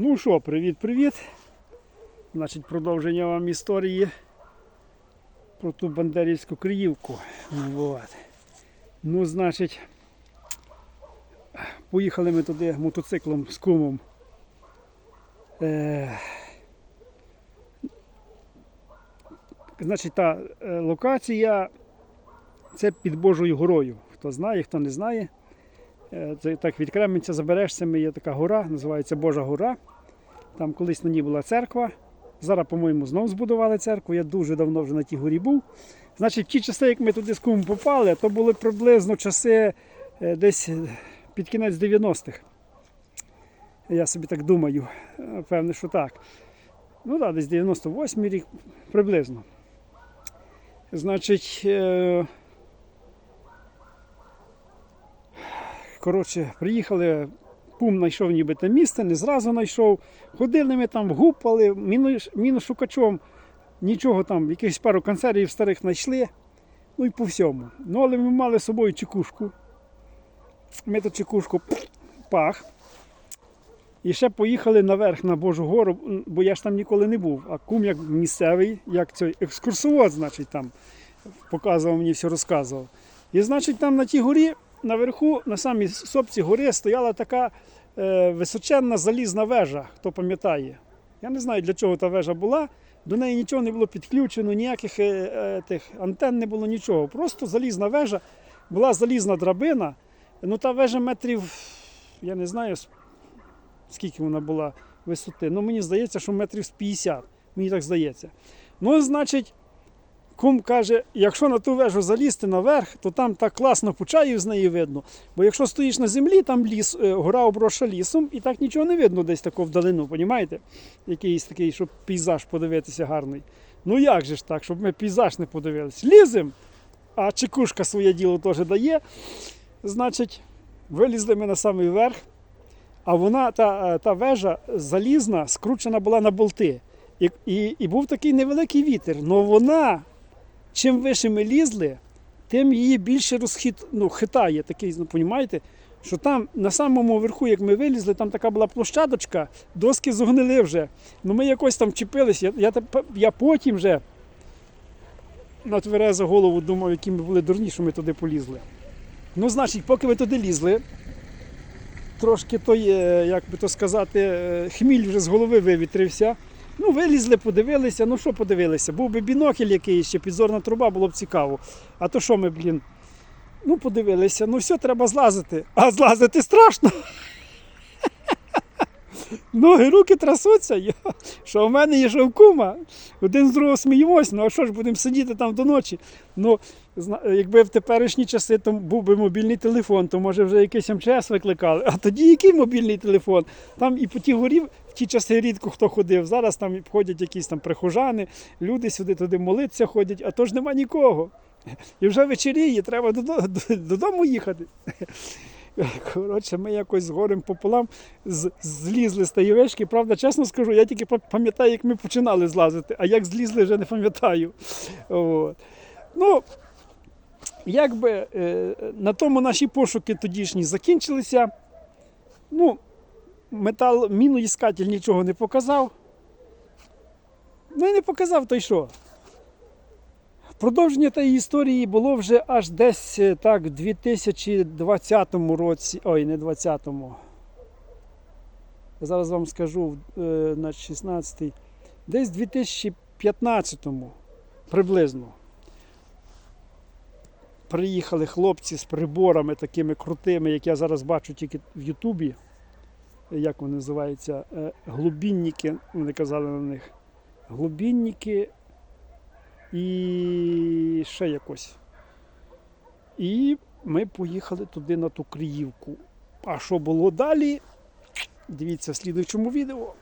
Ну що, привіт-привіт. Значить, продовження вам історії про ту Бандерівську Криївку. Ну, от. ну значить, поїхали ми туди мотоциклом з кумом. Е, значить, та е, локація це під Божою горою. Хто знає, хто не знає. Е, Це так від Кременця заберешся, ми є така гора, називається Божа гора. Там колись на ній була церква. Зараз, по-моєму, знову збудували церкву. Я дуже давно вже на тій горі був. Значить, ті часи, як ми туди з кумом попали, то були приблизно часи е, десь е, під кінець 90-х. Я собі так думаю. Певне, що так. Ну так, десь 98-й рік приблизно. Значить, коротше, приїхали, пум знайшов ніби те місце, не зразу знайшов. Ходили ми там, гупали, міношукачом, нічого там, якихось пару консервів старих знайшли. Ну і по всьому. Ну, але ми мали з собою чекушку. Ми ту чекушку пах. І ще поїхали наверх на Божу гору, бо я ж там ніколи не був. А кум як місцевий, як цей екскурсовод, значить, там показував мені все розказував. І значить, там на тій горі, наверху, на самій сопці гори, стояла така е, височенна залізна вежа, хто пам'ятає. Я не знаю, для чого та вежа була. До неї нічого не було підключено, ніяких е, е, тих антенн не було нічого. Просто залізна вежа, була залізна драбина. Ну та вежа метрів, я не знаю, скільки вона була висоти. Ну мені здається, що метрів з 50. Мені так здається. Ну, значить, Кум каже, якщо на ту вежу залізти наверх, то там так класно почаїв з неї видно. Бо якщо стоїш на землі, там ліс, е, гора оброша лісом, і так нічого не видно десь тако вдалину, понімаєте? Якийсь такий, щоб пейзаж подивитися гарний. Ну як же ж так, щоб ми пейзаж не подивилися? Лізем, а чекушка своє діло теж дає. Значить, вилізли ми на самий верх, а вона, та, е, та вежа залізна, скручена була на болти. І, і, і був такий невеликий вітер. але вона, чим вище ми лізли, тим її більше розхит, ну, хитає. Такий, ну, понімаєте, що там на самому верху, як ми вилізли, там така була площадочка, доски зогнили вже. Ну ми якось там чіпились. Я, я, я потім вже на тверезу голову думав, які ми були дурні, що ми туди полізли. Ну, значить, поки ви туди лізли, трошки той, е, як би то сказати, е, хміль вже з голови вивітрився. Ну, вилізли, подивилися. Ну що подивилися? Був би бінокль якийсь, ще підзорна труба, було б цікаво. А то що ми, блін? Ну, подивилися, ну все, треба злазити. А злазити страшно. Ноги, руки трасуться. Я- Що в мене є, що. Один з другого сміємось, ну а що ж будемо сидіти там до ночі. Ну, якби в теперішні часи то був би мобільний телефон, то може вже якийсь МЧС викликали. А тоді який мобільний телефон? Там і по тій горі в ті часи рідко хто ходив. Зараз там ходять якісь там прихожани, люди сюди туди молитися ходять, а то ж нема нікого. І вже вечеріє, треба додому їхати. Коротше, ми якось з горем пополам злізли з тієї вишки. Правда, чесно скажу, я тільки пам'ятаю, як ми починали злазити, а як злізли, вже не пам'ятаю. От. Ну, якби е, на тому наші пошуки тодішні закінчилися. Ну, метал, міноіскатель нічого не показав. Ну і не показав, то й що. Продовження тієї історії було вже аж десь е, так в 2020 році, ой, не 20-му. Зараз вам скажу, е, на 16-й, десь в 2015-му приблизно. Приїхали хлопці з приборами такими крутими, як я зараз бачу тільки в Ютубі. Як вони називаються? Е, Глубінники, вони казали на них. Глубінники і ще якось. І ми поїхали туди на ту Криївку. А що було далі? Дивіться в слідуючому відео.